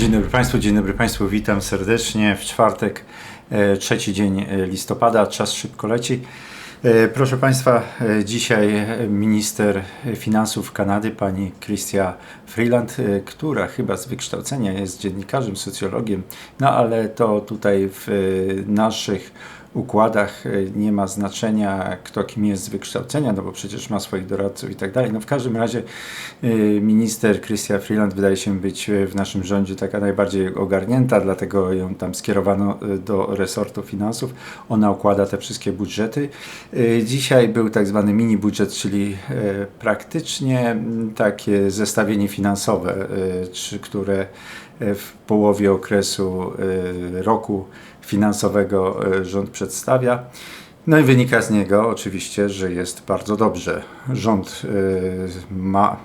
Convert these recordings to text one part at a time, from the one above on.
Dzień dobry Państwu, dzień dobry Państwu, witam serdecznie w czwartek, e, trzeci dzień e, listopada, czas szybko leci. E, Proszę Państwa, dzisiaj minister finansów Kanady, pani Chrystia Freeland, która chyba z wykształcenia jest dziennikarzem, socjologiem, no ale to tutaj w naszych układach e, nie ma znaczenia, kto kim jest z wykształcenia, no bo przecież ma swoich doradców i tak dalej. No w każdym razie e, minister Chrystia Freeland wydaje się być e, w naszym rządzie taka najbardziej ogarnięta, dlatego ją tam skierowano do resortu finansów. Ona układa te wszystkie budżety. Dzisiaj był tak zwany mini budżet, czyli praktycznie takie zestawienie finansowe, które w połowie okresu roku finansowego rząd przedstawia. No i wynika z niego oczywiście, że jest bardzo dobrze. Rząd e, ma,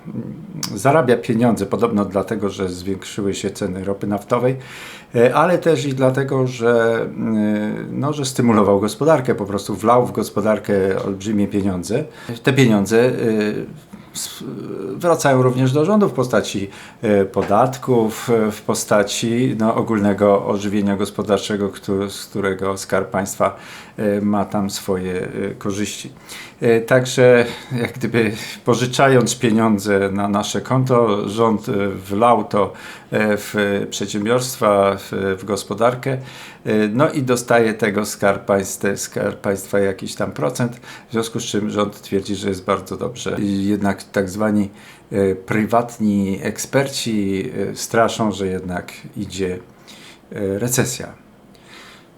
zarabia pieniądze podobno dlatego, że zwiększyły się ceny ropy naftowej, e, ale też i dlatego, że, e, no, że stymulował gospodarkę, po prostu wlał w gospodarkę olbrzymie pieniądze. Te pieniądze wracają również do rządu w postaci e, podatków, e, w postaci no, ogólnego ożywienia gospodarczego, któ- z którego Skarb Państwa e, ma tam swoje korzyści. Także jak gdyby pożyczając pieniądze na nasze konto, rząd wlał to w przedsiębiorstwa, w, w gospodarkę, e, no i dostaje tego Skarb Państwa, Skarb Państwa jakiś tam procent, w związku z czym rząd twierdzi, że jest bardzo dobrze. Jednak tak zwani e, prywatni eksperci e, straszą, że jednak idzie e, recesja.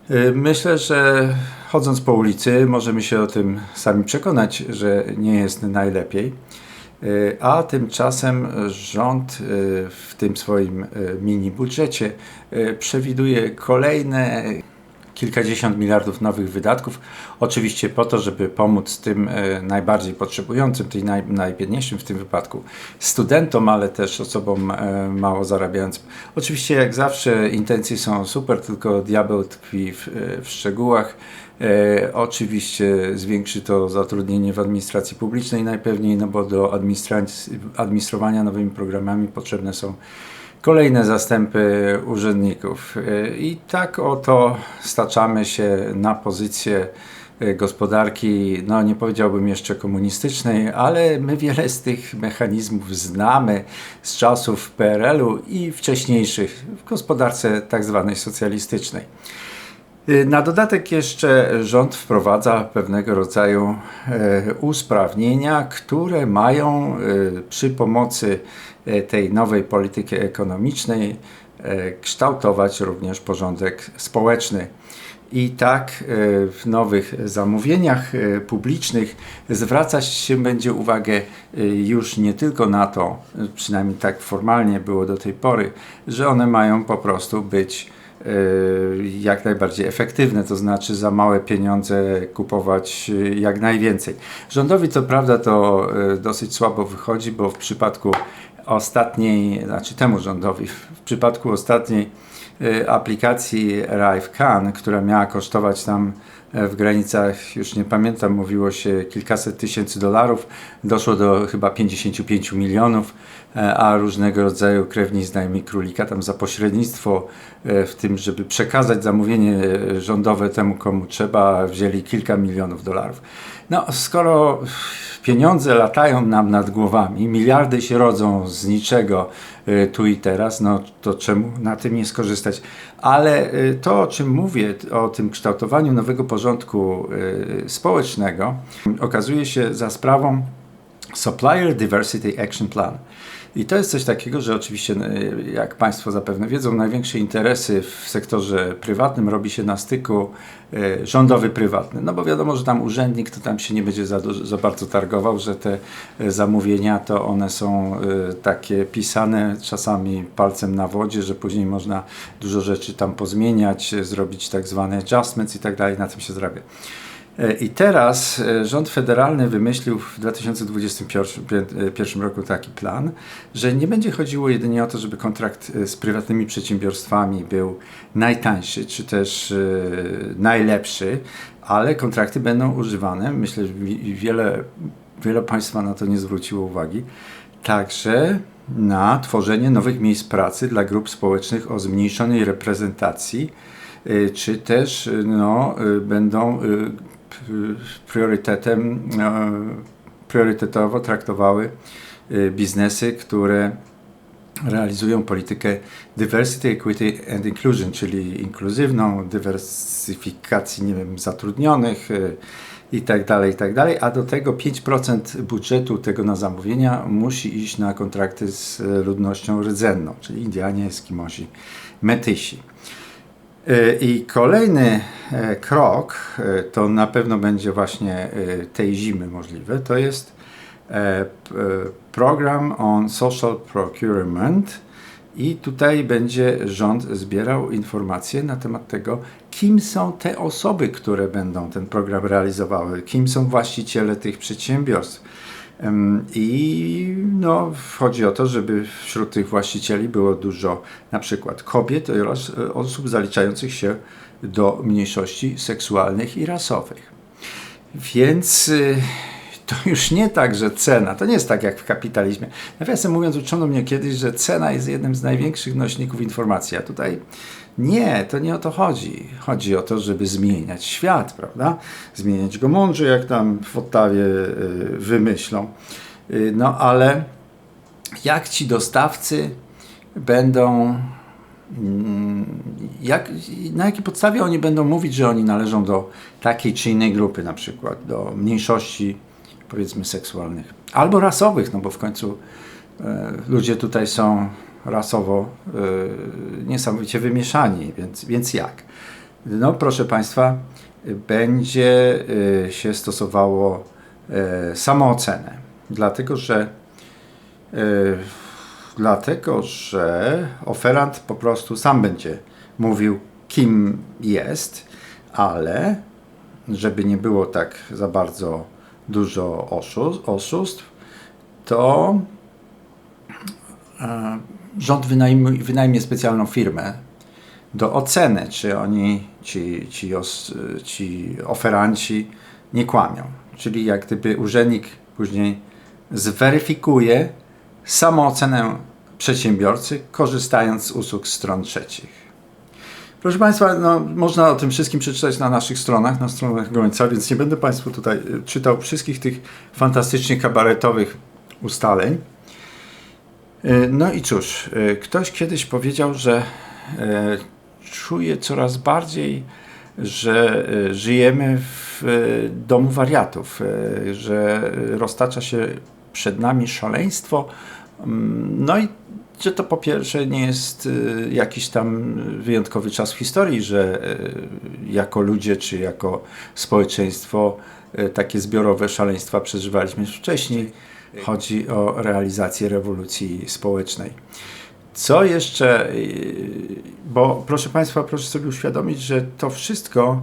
E, Myślę, że chodząc po ulicy możemy się o tym sami przekonać, że nie jest najlepiej. E, A tymczasem rząd e, w tym swoim e, mini budżecie przewiduje kolejne kilkadziesiąt miliardów nowych wydatków. Oczywiście po to, żeby pomóc tym e, najbardziej potrzebującym, tym naj, najbiedniejszym w tym wypadku studentom, ale też osobom e, mało zarabiającym. Oczywiście jak zawsze intencje są super, tylko diabeł tkwi w, e, w szczegółach. E, oczywiście zwiększy to zatrudnienie w administracji publicznej najpewniej, no bo do administrowania nowymi programami potrzebne są kolejne zastępy urzędników. E, I tak oto staczamy się na pozycję e, gospodarki, no nie powiedziałbym jeszcze komunistycznej, ale my wiele z tych mechanizmów znamy z czasów PRL-u i wcześniejszych w gospodarce tak zwanej socjalistycznej. Y, Na dodatek jeszcze rząd wprowadza pewnego rodzaju e, usprawnienia, które mają e, przy pomocy tej nowej polityki ekonomicznej kształtować również porządek społeczny. I tak w nowych zamówieniach publicznych zwracać się będzie uwagę już nie tylko na to, przynajmniej tak formalnie było do tej pory, że one mają po prostu być jak najbardziej efektywne, to znaczy za małe pieniądze kupować e, jak najwięcej. Rządowi co prawda to e, dosyć słabo wychodzi, bo w przypadku ostatniej, znaczy temu rządowi, w przypadku ostatniej aplikacji Can, która miała kosztować tam e, w granicach, już nie pamiętam, mówiło się kilkaset tysięcy dolarów, doszło do chyba 55 milionów, a różnego rodzaju krewni znajmi królika tam za pośrednictwo e, w tym, żeby przekazać zamówienie e, rządowe temu, komu trzeba, wzięli kilka milionów dolarów. No, skoro pieniądze latają nam nad głowami, miliardy się rodzą z niczego tu i teraz, no to czemu na tym nie skorzystać? Ale to, o czym mówię, o tym kształtowaniu nowego porządku społecznego, okazuje się za sprawą Supplier Diversity Action Plan. I to jest coś takiego, że oczywiście, y, jak Państwo zapewne wiedzą, największe interesy w sektorze prywatnym robi się na styku y, rządowy-prywatny. No bo wiadomo, że tam urzędnik to tam się nie będzie za, za bardzo targował, że te y, zamówienia to one są takie pisane czasami palcem na wodzie, że później można dużo rzeczy tam pozmieniać, zrobić tak zwane adjustments i tak dalej, na tym się zarabia. E, I teraz e, rząd federalny wymyślił w 2021 roku taki plan, że nie będzie chodziło jedynie o to, żeby kontrakt e, z prywatnymi przedsiębiorstwami był najtańszy, czy też e, najlepszy, ale kontrakty będą używane. Myślę, że wi- wiele, wiele Państwa na to nie zwróciło uwagi. Także na tworzenie nowych miejsc pracy dla grup społecznych o zmniejszonej reprezentacji, czy też no, będą priorytetem, priorytetowo traktowały biznesy, które realizują politykę diversity, equity and inclusion, czyli inkluzywną, dywersyfikacji nie wiem, zatrudnionych, i tak dalej, i tak dalej, a do tego 5% budżetu tego na zamówienia musi iść na kontrakty z ludnością rdzenną, czyli Indianie, Eskimosi, Metysi. E, I kolejny e, krok, e, to na pewno będzie właśnie tej zimy możliwe, to jest program on social procurement, i tutaj będzie rząd zbierał informacje na temat tego, kim są te osoby, które będą ten program realizowały, kim są właściciele tych przedsiębiorstw. I no, chodzi o to, żeby wśród tych właścicieli było dużo na przykład kobiet oraz osób zaliczających się do mniejszości seksualnych i rasowych. Więc y, to już nie tak, że cena, to nie jest tak jak w kapitalizmie. Nawiasem mówiąc, uczono mnie kiedyś, że cena jest jednym z największych nośników informacji, a tutaj nie, to nie o to chodzi. Chodzi o to, żeby zmieniać świat, prawda? Zmieniać go mądrze, jak tam w Ottawie y, wymyślą. Y, no ale jak ci dostawcy będą mm, jak, na jakiej podstawie oni będą mówić, że oni należą do takiej czy innej grupy, na przykład do mniejszości powiedzmy seksualnych albo rasowych, no bo w końcu e, ludzie tutaj są rasowo e, niesamowicie wymieszani, więc, więc jak? No proszę Państwa, będzie e, się stosowało e, samoocenę, dlatego że dlatego, że oferant po prostu sam będzie mówił, kim jest, ale żeby nie było tak za bardzo dużo oszustw, to e, rząd wynajmie, wynajmie specjalną firmę do oceny, czy oni, ci, ci, os, ci oferanci nie kłamią. Czyli jak gdyby urzędnik później zweryfikuje samoocenę przedsiębiorcy, korzystając z usług stron trzecich. Proszę Państwa, no, można o tym wszystkim przeczytać na naszych stronach, na stronach Gońca, więc nie będę Państwu tutaj y, czytał wszystkich tych fantastycznie kabaretowych ustaleń. Y, no i cóż, y, ktoś kiedyś powiedział, że czuje coraz bardziej, że żyjemy w domu wariatów, że roztacza się przed nami szaleństwo. Mm, no i że to po pierwsze nie jest jakiś tam wyjątkowy czas w historii, że jako ludzie czy jako społeczeństwo takie zbiorowe szaleństwa przeżywaliśmy już wcześniej. Chodzi o realizację rewolucji społecznej. Co jeszcze, bo proszę Państwa, proszę sobie uświadomić, że to wszystko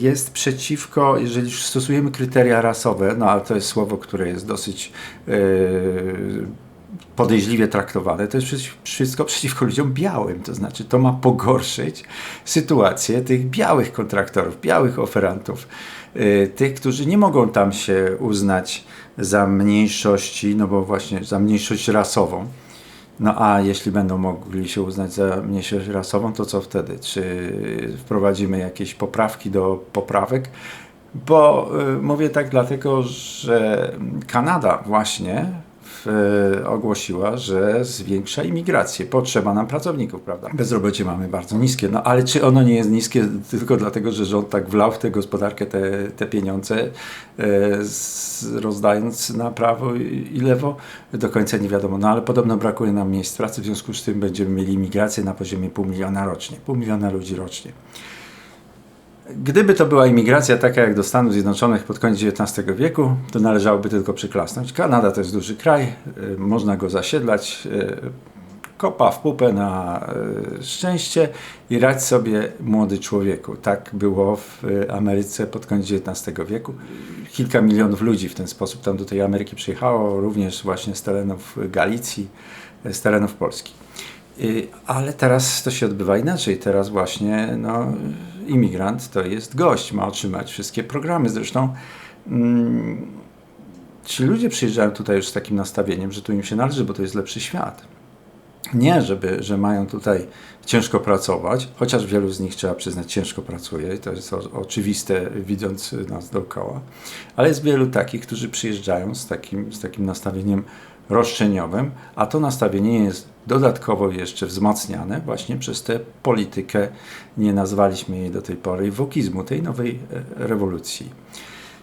jest przeciwko, jeżeli stosujemy kryteria rasowe, no ale to jest słowo, które jest dosyć podejrzliwie traktowane, to jest wszystko przeciwko ludziom białym. To znaczy, to ma pogorszyć sytuację tych białych kontraktorów, białych oferantów, yy, tych, którzy nie mogą tam się uznać za mniejszości, no bo właśnie za mniejszość rasową. No a jeśli będą mogli się uznać za mniejszość rasową, to co wtedy? Czy wprowadzimy jakieś poprawki do poprawek? Bo y, mówię tak dlatego, że Kanada właśnie ogłosiła, że zwiększa imigrację. Potrzeba nam pracowników, prawda? Bezrobocie mamy bardzo niskie, no ale czy ono nie jest niskie tylko dlatego, że rząd tak wlał w tę gospodarkę te, te pieniądze, e, rozdając na prawo i lewo? Do końca nie wiadomo, no ale podobno brakuje nam miejsc pracy, w związku z tym będziemy mieli imigrację na poziomie pół miliona rocznie, pół miliona ludzi rocznie. Gdyby to była imigracja taka jak do Stanów Zjednoczonych pod koniec XIX wieku, to należałoby tylko przyklasnąć. Kanada to jest duży kraj, y, można go zasiedlać, y, kopa w pupę na y, szczęście i radź sobie młody człowieku. Tak było w Ameryce pod koniec XIX wieku. Kilka milionów ludzi w ten sposób tam do tej Ameryki przyjechało, również właśnie z terenów Galicji, z terenów Polski. Ale teraz to się odbywa inaczej. Teraz właśnie no, imigrant to jest gość, ma otrzymać wszystkie programy. Zresztą mm, ci ludzie przyjeżdżają tutaj już z takim nastawieniem, że tu im się należy, bo to jest lepszy świat. Nie, żeby, że mają tutaj ciężko pracować, chociaż wielu z nich trzeba przyznać ciężko pracuje to jest o, oczywiste widząc nas dookoła, ale jest wielu takich, którzy przyjeżdżają z takim, z takim nastawieniem roszczeniowym, a to nastawienie jest dodatkowo jeszcze wzmacniane właśnie przez tę politykę, nie nazwaliśmy jej do tej pory, wokizmu, tej nowej e, rewolucji.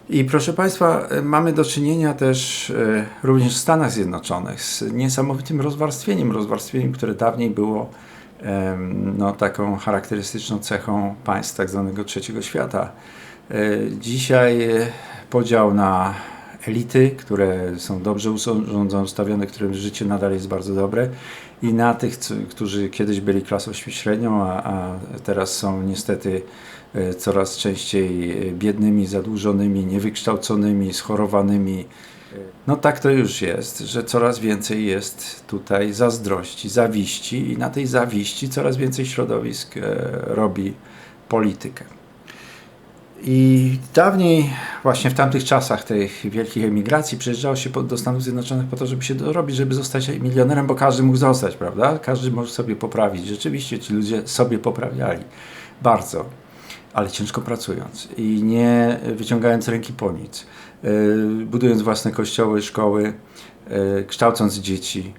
I proszę Państwa, e, mamy do czynienia też e, również w Stanach Zjednoczonych z niesamowitym rozwarstwieniem, rozwarstwieniem, które dawniej było no, taką charakterystyczną cechą państw tak zwanego trzeciego świata. Dzisiaj podział na elity, które są dobrze urządzone, którym życie nadal jest bardzo dobre i na tych, którzy kiedyś byli klasą średnią, a, a teraz są niestety e, coraz częściej biednymi, zadłużonymi, niewykształconymi, schorowanymi. No tak to już jest, że coraz więcej jest tutaj zazdrości, zawiści i na tej zawiści coraz więcej środowisk e, robi politykę. I dawniej, właśnie w tamtych czasach tych wielkich emigracji, przyjeżdżało się do Stanów Zjednoczonych po to, żeby się dorobić, żeby zostać milionerem, bo każdy mógł zostać, prawda? Każdy może sobie poprawić. Rzeczywiście ci ludzie sobie poprawiali. Bardzo. Ale ciężko pracując i nie wyciągając ręki po nic. Yy, budując własne kościoły, szkoły, yy, kształcąc dzieci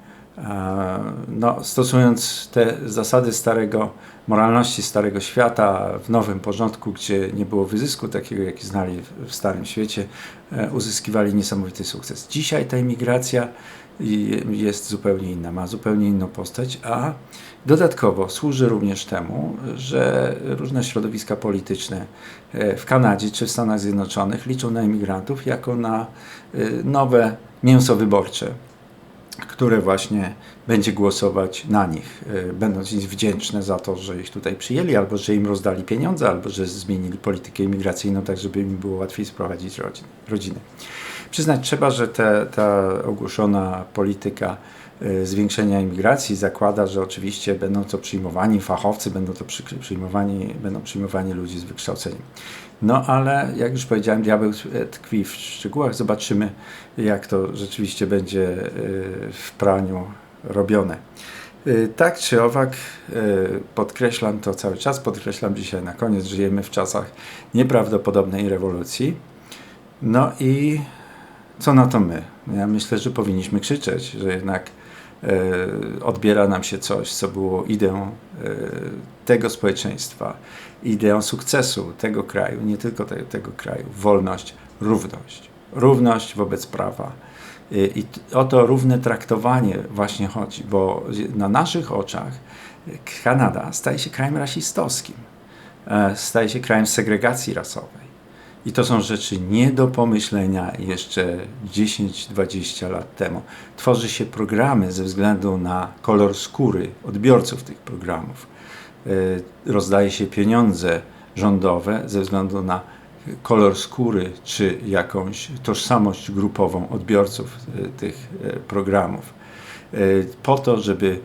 no, stosując te zasady starego, moralności starego świata w nowym porządku, gdzie nie było wyzysku takiego, jaki znali w starym świecie, e, uzyskiwali niesamowity sukces. Dzisiaj ta imigracja jest zupełnie inna, ma zupełnie inną postać, a dodatkowo służy również temu, że różne środowiska polityczne e, w Kanadzie czy w Stanach Zjednoczonych liczą na imigrantów jako na e, nowe mięso wyborcze które właśnie będzie głosować na nich, e, będąc im wdzięczne za to, że ich tutaj przyjęli, albo że im rozdali pieniądze, albo że zmienili politykę imigracyjną, tak żeby im było łatwiej sprowadzić rodziny. Przyznać trzeba, że ta ogłoszona polityka zwiększenia imigracji zakłada, że oczywiście będą to przyjmowani fachowcy, będą to przyjmowani, będą przyjmowani ludzi z wykształceniem. No ale jak już powiedziałem, diabeł tkwi w szczegółach. Zobaczymy, jak to rzeczywiście będzie e, w praniu robione. E, tak czy owak, podkreślam to cały czas, podkreślam dzisiaj na koniec, żyjemy w czasach nieprawdopodobnej rewolucji. No i co na to my? Ja myślę, że powinniśmy krzyczeć, że jednak odbiera nam się coś, co było ideą e, tego społeczeństwa, ideą sukcesu tego kraju, nie tylko te, tego kraju. Wolność, równość. Równość wobec prawa. E, I o to równe traktowanie właśnie chodzi, bo na naszych oczach Kanada staje się krajem rasistowskim, e, staje się krajem segregacji rasowej. I to są rzeczy nie do pomyślenia jeszcze 10-20 lat temu. Tworzy się programy ze względu na kolor skóry odbiorców tych programów. E, rozdaje się pieniądze rządowe ze względu na kolor skóry czy jakąś tożsamość grupową odbiorców e, tych e, programów. Po to, żeby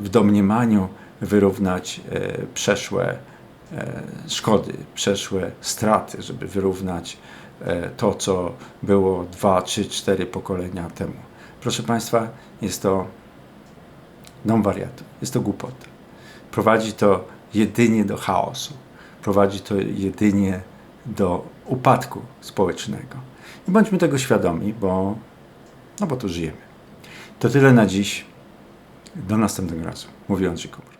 w domniemaniu wyrównać przeszłe szkody, przeszłe straty, żeby wyrównać e, to, co było dwa, trzy, cztery pokolenia temu. Proszę Państwa, jest to dom wariatów, jest to głupota. Prowadzi to jedynie do chaosu, prowadzi to jedynie do upadku społecznego. I bądźmy tego świadomi, bo, no bo tu żyjemy. To tyle na dziś. Do następnego razu. Mówi Andrzej Kubur.